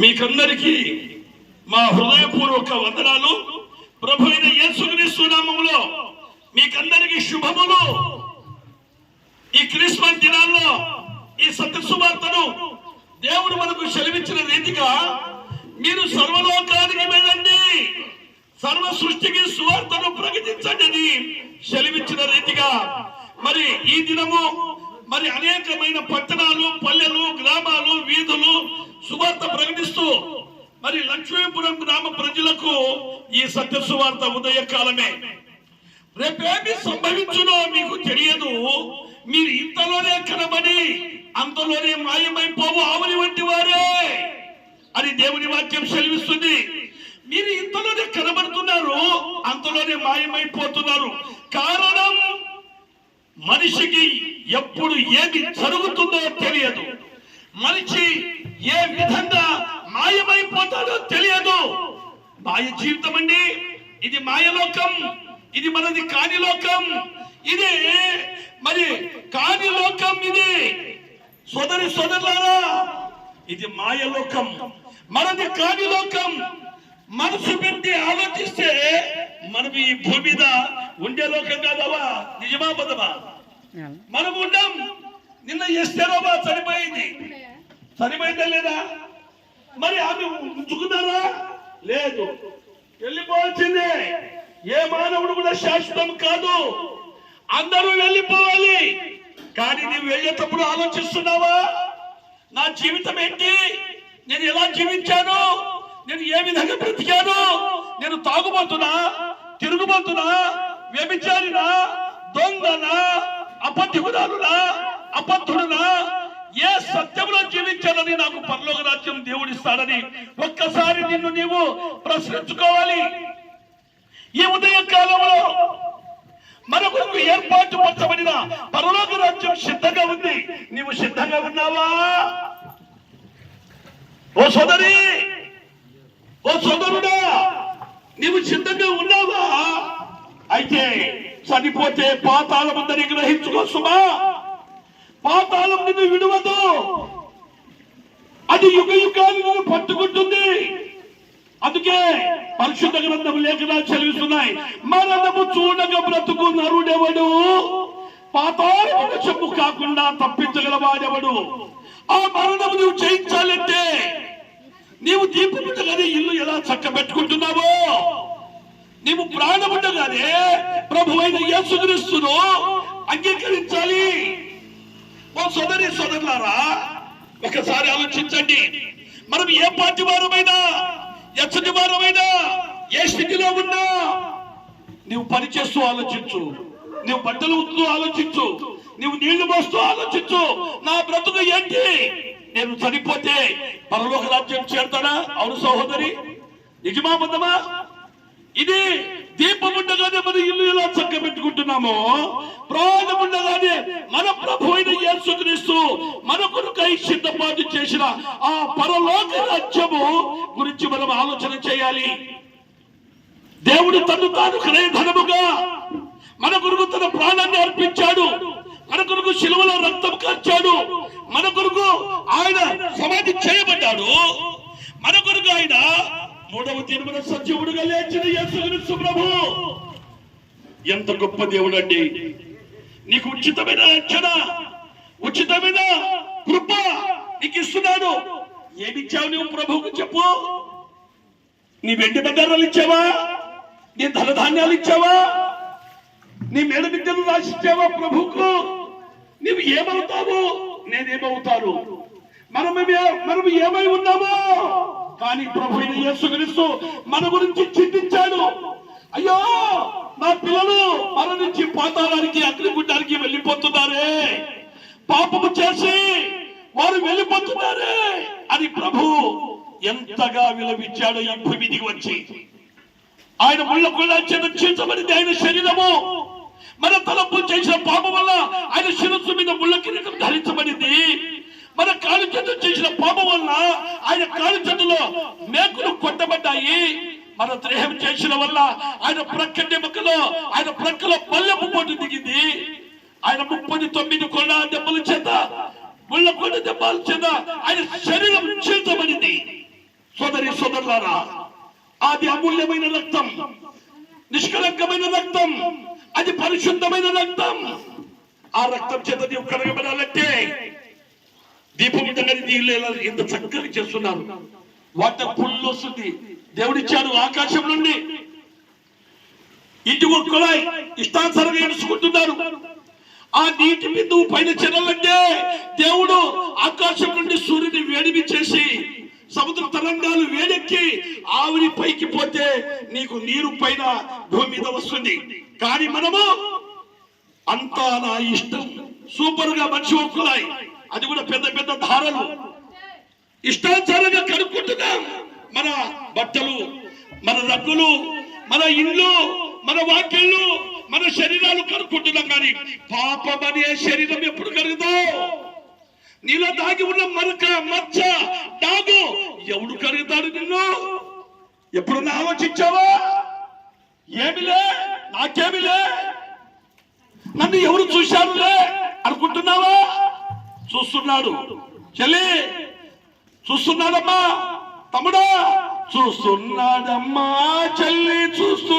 మీకందరికీ మా హృదయపూర్వక వందనాలు. ప్రభు అయిన యేసుక్రీస్తు మీకందరికీ శుభములు. ఈ క్రిస్మస్ దినాల్లో ఈ సత్య సువార్తను దేవుడు మనకు సెలవించిన రీతిగా మీరు సర్వలోకానికి వెళ్ళండి. సర్వ సృష్టికి సువార్తను ప్రకటించండి అని సెలవిచ్చిన రీతిగా మరి ఈ దినము మరి అనేకమైన పట్టణాలు పల్లెలు గ్రామాలు వీధులు సువార్త ప్రకటిస్తూ మరి లక్ష్మీపురం గ్రామ ప్రజలకు ఈ సత్య సువార్త ఉదయ కాలమే రేపేమి సంభవించునో మీకు తెలియదు. మీరు ఇంతలోనే కనబడి అంతలోనే మాయమైపోవు ఆవుని వంటి వారే అని దేవుని వాక్యం సెలవిస్తుంది. మీరు ఇంతలోనే కనబడుతున్నారు అంతలోనే మాయమైపోతున్నారు. కారణం మనిషికి ఎప్పుడు ఏది జరుగుతుందో తెలియదు. మనిషి ఏ విధంగా మాయమైపోతాడో తెలియదు. మాయ జీవితం అండి. ఇది మాయలోకం. ఇది మనది కాని లోకం ఇది మరి కాని లోకం ఇది. సోదరి సోదరులారా ఇది మాయలోకం. మనది కాని లోకం మనసు పెట్టి ఆలోచిస్తే మనం ఈ భూమి మీద ఉండే లోకం కాదవా నిజమా బదవా మనం ఉండం. నిన్న ఎస్తేరోబా చనిపోయింది. సరిపోయిందా లేదా? మరి ఆమె ఉంచుకున్నారా? లేదు. వెళ్ళిపోవాల్సిందే. ఏ మానవుడు కూడా శాశ్వతం కాదు. అందరూ వెళ్ళిపోవాలి. కానీ నీవు వెళ్ళేటప్పుడు ఆలోచిస్తున్నావా? నా జీవితం ఏంటి? నేను ఎలా జీవించాను? నేను ఏ విధంగా బ్రతికాను? నేను తాగుబోతున్నా తిరుగుబోతున్నా వ్యభిచారినా? దొంగనా? అబద్ధికురాలునా? అబద్ధుడునా? ఏ సత్యంలో రాజ్యం ఒక్కసారి నిన్ను నీవు ప్రశ్నించుకోవాలి. ఈ ఉదయ కాలంలో మరొకరికి ఏర్పాటు పరచబడిన పరలోక రాజ్యం సిద్ధంగా ఉంది. నీవు సిద్ధంగా ఉన్నావా? ఓ సోదరి ఓ సోదరుడా నీవు సిద్ధంగా ఉన్నావా? అయితే చనిపోతే పాతాళం ఉందని గ్రహించుకో సుమా. పాతాళం నిన్ను విడవదు. అది యుగ యుగాలు పట్టుకుంటుంది. అందుకే పరిశుద్ధ గ్రంథం లేఖనాలు చదివిస్తున్నాయి. మరణము చూడక బ్రతుకు నరుడెవడు? పాతాళమున చెప్పు కాకుండా తప్పించగలవాడెవడు ఆ మరణము నువ్వు జయించాలంటే నీవు దీపముండగానే ఇల్లు ఎలా చక్క పెట్టుకుంటున్నావో? నీవు ప్రాణముండగానే ప్రభు అయిన యేసుక్రీస్తును అంగీకరించాలి. ఓ సోదరి సోదరులారా ఒకసారి ఆలోచించండి. మనం ఏ పార్టీ వారమైనా ఎచ్చటి వారమైనా ఏ స్థితిలో ఉన్నా నువ్వు పని చేస్తూ ఆలోచించు. నువ్వు బట్టలు ఉత్తూ ఆలోచించు. నువ్వు నీళ్ళు పోస్తూ ఆలోచించు. నా బ్రతుకు ఏంటి? నేను చనిపోతే పరలోక రాజ్యం చేరుతాడా? అవును సహోదరి. నిజమా బద్దమా ఇది దీపం ఉండగానే మన ఇల్లు ఇలా చక్క పెట్టుకుంటున్నామో ప్రాణం ఉండగానే మన ప్రభు అయిన యేసుక్రీస్తు మన కొరకై సిద్ధపాటు చేసిన ఆ పరలోక రాజ్యము గురించి మనం ఆలోచన చేయాలి. దేవుడు తను తాను హృదయధనముగా మన కొరకు తన ప్రాణాన్ని అర్పించాడు. మన కొరకు శిలువలో రక్తం కార్చాడు. మన కొరకు ఆయన సమాధి చేయబడ్డాడు. మన కొరకు ఆయన మూడవ తిరుమల సజీవుడుగా లేచిన యేసుక్రీస్తు ప్రభు. ఎంత గొప్ప దేవుడు అండి. నీకు ఉచితమైన రక్షణ ఉచితమైన కృప నీకు ఇస్తున్నాడు ఏమిచ్చావు నువ్వు ప్రభువుకు చెప్పు? నీ వెండి బంగారాలు ఇచ్చావా? నీ ధనధాన్యాలు ఇచ్చావా? నీ మేడ విద్యను రాసిచ్చావా ప్రభుకు నీవు ఏమవుతావు? నేనేమవుతాను. మనం మనం ఏమై ఉన్నామో? కానీ ప్రభు అయిన యేసుక్రీస్తు మన గురించి చింతించాడు. అయ్యో నా పిల్లలు మరణించి పాతాళానికి అగ్నిగుండానికి వెళ్ళిపోతున్నారే. పాపము చేసి వారు వెళ్ళిపోతున్నారే అని ప్రభు ఎంతగా విలవించాడో ఈ భూమిదికి వచ్చి. ఆయన ముళ్ళ కూడా చీల్చబడింది ఆయన శరీరము మన తలపు చేసిన పాపం వల్ల ఆయన శిరస్సు మీద ముళ్ళ కిరీటం ధరించబడింది. మన కాలు చేతులు చేసిన పాపం వల్ల ఆయన కాలు చేతుల్లో మేకులు కొట్టబడ్డాయి. మన దేహం చేసిన వల్ల ఆయన ప్రక్క నిమ్మకలో ఆయన ప్రక్కలో పల్లెపు పోటు దిగింది. ఆయన ముప్పది తొమ్మిది కొండ దెబ్బల చేత ముళ్ళ కొండ దెబ్బల చేత ఆయన శరీరం చీల్చబడింది. సోదరులారా అది అమూల్యమైన రక్తం నిష్కలంకమైన రక్తం అది పరిశుద్ధమైన రక్తం. ఆ రక్తం చేత నీవు కడగబడాలంటే దీపం ఉండగానే నీళ్ళు ఎంత చక్కగా చేస్తున్నారు. వాటి పుల్లు వస్తుంది. దేవుడిచ్చాడు ఆకాశం నుండి. ఇంటి కుళాయి ఇష్టానుసారంగా ఎడుచుకుంటున్నారు ఆ నీటి బిందువు పైన చెరలంటే దేవుడు ఆకాశం నుండి సూర్యుని వేడిమి చేసి సముద్ర తరంగాలు వేడెక్కి ఆవిరి పైకి పోతే నీకు నీరు పైన భూమి మీద వస్తుంది. కానీ మనము అంతా నా ఇష్టం. సూపర్గా మంచి ఒక్కలాయి అది కూడా పెద్ద పెద్ద ధారలు. ఇష్టాచారంగా కనుక్కుంటున్నాం. మన బట్టలు మన రగ్గులు మన ఇల్లు మన వాక్యలు మన శరీరాలు కనుక్కుంటున్నాం కానీ పాపం అనే శరీరం ఎప్పుడు కలుగుతో నీలో దాగి ఉన్న మరక మచ్చ దాగు ఎవడు కలుగుతాడు నిన్ను? ఎప్పుడు ఆలోచించావా? ఏమిలే? నాకేమిలే? నన్ను ఎవరు చూశారులే? అనుకుంటున్నావా? చూస్తున్నాడు. చెల్లి చూస్తున్నాడమ్మా తమ్ముడా చూస్తున్నాడమ్మా చెల్లి చూస్తున్నా